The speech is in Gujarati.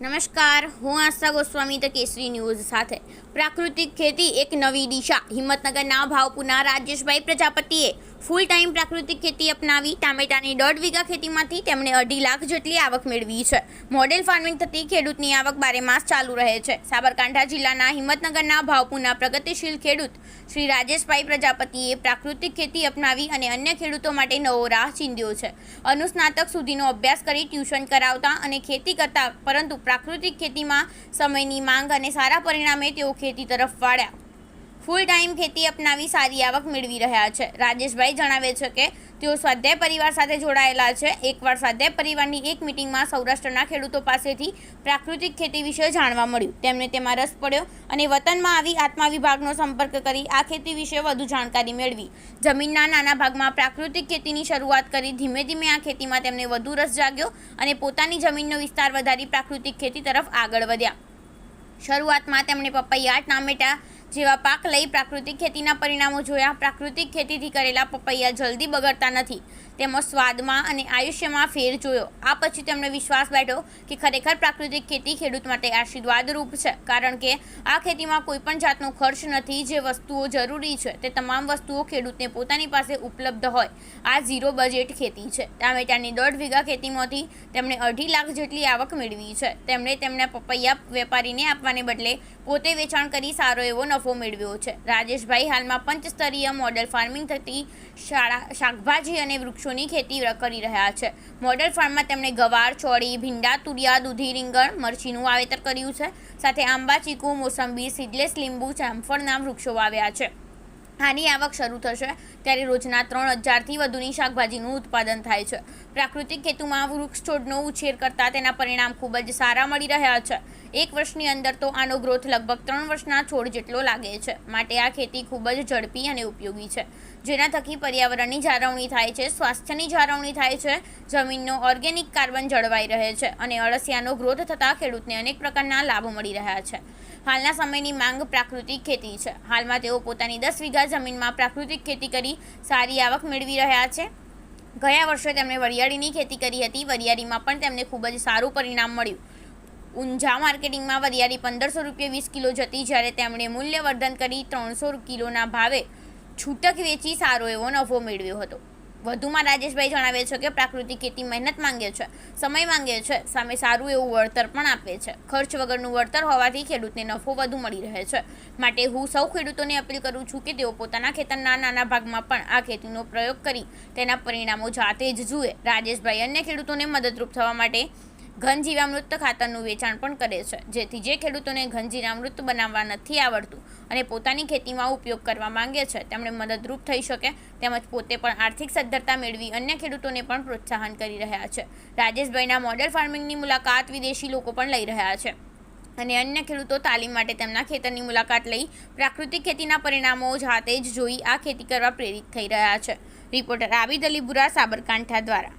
નમસ્કાર, હું આસ્થા ગોસ્વામી ધ કેસરી ન્યૂઝ સાથે. પ્રાકૃતિક ખેતી એક નવી દિશા. હિંમતનગરના ભાવપુના રાજેશભાઈ પ્રજાપતિએ ફૂલ ટાઈમ પ્રાકૃતિક ખેતી અપનાવી ટામેટાની દોઢ વીઘા ખેતીમાંથી તેમણે અઢી લાખ જેટલી આવક મેળવી છે. મોડેલ ફાર્મિંગ થતી ખેડૂતની આવક બારે માસ ચાલુ રહે છે. સાબરકાંઠા જિલ્લાના હિંમતનગરના ભાવપુના પ્રગતિશીલ ખેડૂત શ્રી રાજેશભાઈ પ્રજાપતિએ પ્રાકૃતિક ખેતી અપનાવી અને અન્ય ખેડૂતો માટે નવો રાહ ચીંધ્યો છે. અનુસ્નાતક સુધીનો અભ્યાસ કરી ટ્યુશન કરાવતા અને ખેતી કરતા પરંતુ પ્રાકૃતિક ખેતીમાં સમયની માંગ અને સારા પરિણામે તેઓ ખેતી તરફ વાળ્યા. ફૂલ ટાઈમ ખેતી અપનાવી સારી આવક મેળવી રહ્યા છે. રાજેશભાઈ જણાવે છે કે, તેઓ સ્વાધ્યાય પરિવાર સાથે જોડાયેલા છે. એકવાર સ્વાધ્યાય પરિવારની એક મિટિંગમાં સૌરાષ્ટ્રના ખેડૂતો પાસેથી પ્રાકૃતિક ખેતી વિશે જાણવા મળ્યું. તેમને તેમાં રસ પડ્યો અને વતનમાં આવી આત્મા વિભાગનો સંપર્ક કરી આ ખેતી વિશે વધુ જાણકારી મેળવી. જમીનના નાના ભાગમાં પ્રાકૃતિક ખેતીની શરૂઆત કરી ધીમે ધીમે આ ખેતીમાં તેમને વધુ રસ જાગ્યો અને પોતાની જમીનનો વિસ્તાર વધારી પ્રાકૃતિક ખેતી તરફ આગળ વધ્યા. શરૂઆતમાં તેમણે પપૈયા ટામેટા જેવા પાક લઈ પ્રાકૃતિક ખેતીના પરિણામો જોયા. પ્રાકૃતિક ખેતીથી કરેલા પપૈયા જલ્દી બગડતા નથી. તેમાં સ્વાદમાં અને આયુષ્યમાં ફેર જોયો. આ પછી તેમણે વિશ્વાસ બેઠો કે ખરેખર પ્રાકૃતિક ખેતી ખેડૂત માટે આશીર્વાદરૂપ છે. કારણ કે આ ખેતીમાં કોઈ પણ જાતનો ખર્ચ નથી જે વસ્તુઓ જરૂરી છે. તે તમામ વસ્તુઓ ખેડૂતને પોતાની પાસે ઉપલબ્ધ હોય. આ ઝીરો બજેટ ખેતી છે. ટામેટાની દોઢ વીઘા ખેતીમાંથી તેમણે અઢી લાખ જેટલી આવક મેળવી છે. તેમણે તેમના પપૈયા વેપારીને આપવાને બદલે પોતે વેચાણ કરી સારો એવો નફો મેળવ્યો છે. રાજેશભાઈ હાલમાં પંચસ્તરીય મોડેલ ફાર્મિંગ થતી શાળા, શાકભાજી અને વૃક્ષોની ખેતી કરી રહ્યા છે. મોડેલ ફાર્મમાં તેમણે ગવાર, ચોળી, ભીંડા, તુરિયા, દૂધી, રીંગણ, મરચીનું વાવેતર કર્યું છે. સાથે આંબા, ચીકુ, મોસંબી, સીડલેસ, લીંબુ, જામફળના વૃક્ષો વાવ્યા છે. આની આવક શરૂ થશે ત્યારે રોજના ત્રણ હજારથી વધુની શાકભાજીનું ઉત્પાદન થાય છે. પ્રાકૃતિક ખેતુમાં વૃક્ષ છોડનો ઉછેર કરતાં તેના પરિણામ ખૂબ જ સારા મળી રહ્યા છે. એક વર્ષની અંદર તો આનો ગ્રોથ લગભગ ત્રણ વર્ષના છોડ જેટલો લાગે છે. માટે આ ખેતી ખૂબ જ ઝડપી અને ઉપયોગી છે. જેના થકી પર્યાવરણની જાળવણી થાય છે, સ્વાસ્થ્યની જાળવણી થાય છે, જમીનનો ઓર્ગેનિક કાર્બન જળવાઈ રહે છે અને અળસિયાનો ગ્રોથ થતાં ખેડૂતને અનેક પ્રકારના લાભ મળી રહ્યા છે. હાલના સમયની માંગ પ્રાકૃતિક ખેતી છે. હાલમાં તેઓ પોતાની દસ વીઘા જમીનમાં પ્રાકૃતિક ખેતી કરી સારી આવક મેળવી રહ્યા છે. ગયા વર્ષે તેમણે વરિયાળીની ખેતી કરી હતી. વરિયાળીમાં પણ તેમને ખૂબ જ સારું પરિણામ મળ્યું. ઊંઝા માર્કેટિંગમાં વરિયાળી પંદરસો રૂપિયા વીસ કિલો જતી જ્યારે તેમણે મૂલ્યવર્ધન કરી ત્રણસો કિલોના ભાવે છૂટક વેચી સારો એવો નફો મેળવ્યો હતો. વધુમાં રાજેશભાઈ જણાવે છે કે પ્રાકૃતિક ખેતી મહેનત માંગે છે, સમય માંગે છે, સામે સારું એવું વળતર પણ આપે છે. ખર્ચ વગરનું વળતર હોવાથી ખેડૂતને નફો વધુ મળી રહે છે. માટે હું સૌ ખેડૂતોને અપીલ કરું છું કે તેઓ પોતાના ખેતરના નાના ભાગમાં પણ આ ખેતીનો પ્રયોગ કરી તેના પરિણામો જાતે જ જુએ. રાજેશભાઈ અન્ય ખેડૂતોને મદદરૂપ થવા માટે ઘન જીવામૃત ખાતરનું વેચાણ પણ કરે છે, જેથી જે ખેડૂતોને ઘનજીવામૃત બનાવવા નથી આવડતું અને પોતાની ખેતીમાં ઉપયોગ કરવા માંગે છે, તેમણે મદદરૂપ થઈ શકે તેમજ પોતે પણ આર્થિક સદ્ધરતા મેળવી અન્ય ખેડૂતોને પણ પ્રોત્સાહન કરી રહ્યા છે. રાજેશભાઈના મોડેલ ફાર્મિંગની મુલાકાત વિદેશી લોકો પણ લઈ રહ્યા છે અને અન્ય ખેડૂતો તાલીમ માટે તેમના ખેતરની મુલાકાત લઈ પ્રાકૃતિક ખેતીના પરિણામો જાતે જ જોઈ આ ખેતી કરવા પ્રેરિત થઈ રહ્યા છે. રિપોર્ટર આબિદ અલીબુરા સાબરકાંઠા દ્વારા.